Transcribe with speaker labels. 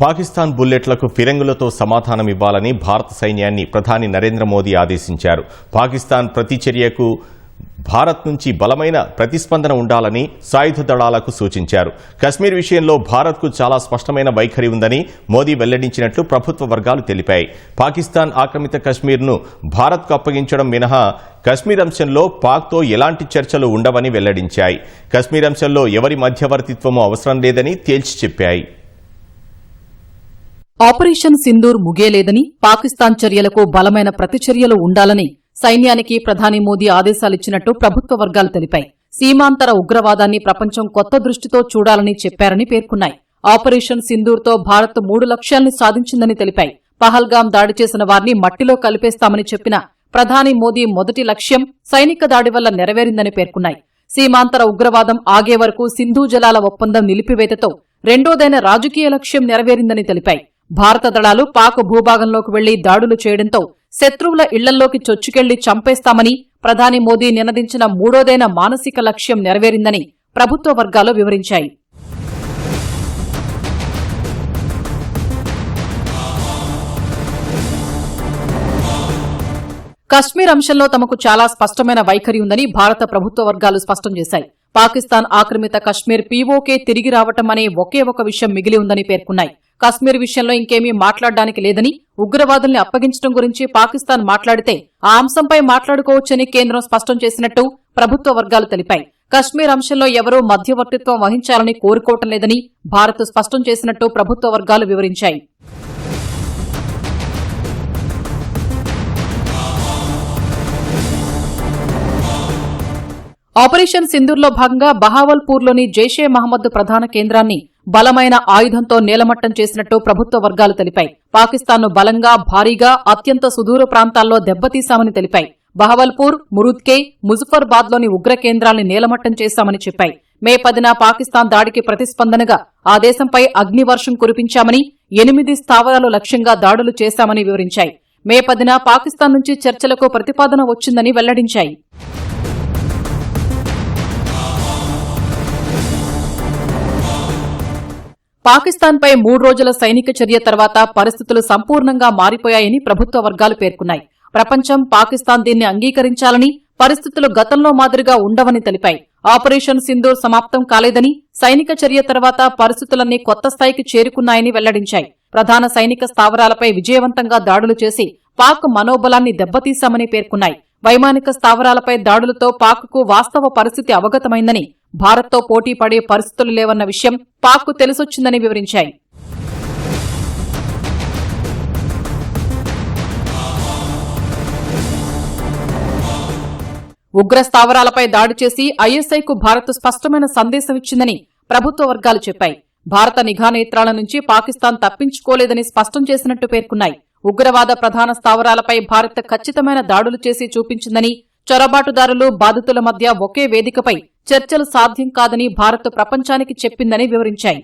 Speaker 1: పాకిస్తాన్ బుల్లెట్లకు ఫిరంగులతో సమాధానం ఇవ్వాలని భారత సైన్యాన్ని ప్రధాని నరేంద్ర మోదీ ఆదేశించారు. పాకిస్తాన్ ప్రతిచర్యకు భారత్ నుంచి బలమైన ప్రతిస్పందన ఉండాలని సాయుధ దళాలకు సూచించారు. కశ్మీర్ విషయంలో భారత్కు చాలా స్పష్టమైన వైఖరి ఉందని మోదీ వెల్లడించినట్లు ప్రభుత్వ వర్గాలు తెలిపాయి. పాకిస్తాన్ ఆక్రమిత కశ్మీర్ను భారత్కు అప్పగించడం మినహా కశ్మీర్ అంశంలో పాక్తో ఎలాంటి చర్చలు ఉండవని వెల్లడించాయి. కశ్మీర్ అంశంలో ఎవరి మధ్యవర్తిత్వమూ అవసరం లేదని తేల్చి చెప్పాయి.
Speaker 2: ఆపరేషన్ సింధూర్ ముగియలేదని పాకిస్తాన్ చర్యలకు బలమైన ప్రతిచర్యలు ఉండాలని సైన్యానికి ప్రధాని మోదీ ఆదేశాలిచ్చినట్టు ప్రభుత్వ వర్గాలు తెలిపాయి. సీమాంతర ఉగ్రవాదాన్ని ప్రపంచం కొత్త దృష్టితో చూడాలని చెప్పారని పేర్కొన్నాయి. ఆపరేషన్ సింధూర్తో భారత్ మూడు లక్ష్యాల్ని సాధించిందని తెలిపాయి. పహల్గాం దాడి చేసిన వారిని మట్టిలో కలిపేస్తామని చెప్పిన ప్రధాని మోదీ మొదటి లక్ష్యం సైనిక దాడి వల్ల నెరవేరిందని పేర్కొన్నాయి. సీమాంతర ఉగ్రవాదం ఆగే వరకు సింధు జలాల ఒప్పందం నిలిపివేతతో రెండోదైన రాజకీయ లక్ష్యం నెరవేరిందని తెలిపాయి. భారత దళాలు పాక్ భూభాగంలోకి వెళ్ళి దాడులు చేయడంతో శత్రువుల ఇళ్ళల్లోకి చొచ్చుకెళ్ళి చంపేస్తామని ప్రధాని మోదీ నినదించిన మూడోదైన మానసిక లక్ష్యం నెరవేరిందని ప్రభుత్వ వర్గాలు వివరించాయి. కశ్మీర్ అంశంలో తమకు చాలా స్పష్టమైన వైఖరి ఉందని భారత ప్రభుత్వ వర్గాలు స్పష్టం చేశాయి. పాకిస్తాన్ ఆక్రమిత కశ్మీర్ పీఓకే తిరిగి రావటం అనే ఒకే ఒక విషయం మిగిలి ఉందని పేర్కొన్నాయి. కశ్మీర్ విషయంలో ఇంకేమీ మాట్లాడడానికి లేదని ఉగ్రవాదుల్ని అప్పగించడం గురించి పాకిస్తాన్ మాట్లాడితే ఆ అంశంపై మాట్లాడుకోవచ్చని కేంద్రం స్పష్టం చేసినట్టు ప్రభుత్వ వర్గాలు తెలిపాయి. కశ్మీర్ అంశంలో ఎవరూ మధ్యవర్తిత్వం వహించాలని కోరుకోవటం లేదని భారత్ స్పష్టం చేసినట్టు ప్రభుత్వ వర్గాలు వివరించాయి. ఆపరేషన్ సింధూర్లో భాగంగా బహావల్పూర్లోని జైషే మహమ్మద్ ప్రధాన కేంద్రాన్ని బలమైన ఆయుధంతో నేలమట్టం చేసినట్టు ప్రభుత్వ వర్గాలు తెలిపాయి. పాకిస్తాన్ను బలంగా భారీగా అత్యంత సుదూర ప్రాంతాల్లో దెబ్బతీశామని తెలిపాయి. బహవల్పూర్ మురుద్కే ముజఫర్బాద్లోని ఉగ్ర కేంద్రాల్ని నేలమట్టం చేశామని చెప్పాయి. మే పదిన పాకిస్తాన్ దాడికి ప్రతిస్పందనగా ఆ దేశంపై అగ్నివర్షం కురిపించామని ఎనిమిది స్థావరాలు లక్ష్యంగా దాడులు చేశామని వివరించాయి. మే పదిన పాకిస్తాన్ నుంచి చర్చలకు ప్రతిపాదన వచ్చిందని వెల్లడించాయి. పాకిస్తాన్పై మూడు రోజుల సైనిక చర్య తర్వాత పరిస్థితులు సంపూర్ణంగా మారిపోయాయని ప్రభుత్వ వర్గాలు పేర్కొన్నాయి. ప్రపంచం పాకిస్తాన్ దీన్ని అంగీకరించాలని పరిస్థితులు గతంలో మాదిరిగా ఉండవని తెలిపాయి. ఆపరేషన్ సింధూర్ సమాప్తం కాలేదని సైనిక చర్య తర్వాత పరిస్థితులన్నీ కొత్త స్థాయికి చేరుకున్నాయని వెల్లడించాయి. ప్రధాన సైనిక స్థావరాలపై విజయవంతంగా దాడులు చేసి పాక్ మనోబలాన్ని దెబ్బతీశామని పేర్కొన్నాయి. వైమానిక స్థావరాలపై దాడులతో పాక్కు వాస్తవ పరిస్థితి అవగతమైందని భారత్తో పోటీ పడే పరిస్థితులు లేవన్న విషయం పాక్కు తెలిసొచ్చిందని వివరించాయి. ఉగ్ర స్థావరాలపై దాడి చేసి ఐఎస్ఐకు భారత్ స్పష్టమైన సందేశం ఇచ్చిందని ప్రభుత్వ వర్గాలు చెప్పాయి. భారత నిఘా నేత్రాల నుంచి పాకిస్తాన్ తప్పించుకోలేదని స్పష్టం చేసినట్టు పేర్కొన్నాయి. ఉగ్రవాద ప్రధాన స్థావరాలపై భారత్ ఖచ్చితమైన దాడులు చేసి చూపించిందని చొరబాటుదారులు బాధితుల మధ్య ఒకే వేదికపై చర్చలు సాధ్యం కాదని భారత్ ప్రపంచానికి చెప్పిందని వివరించాయి.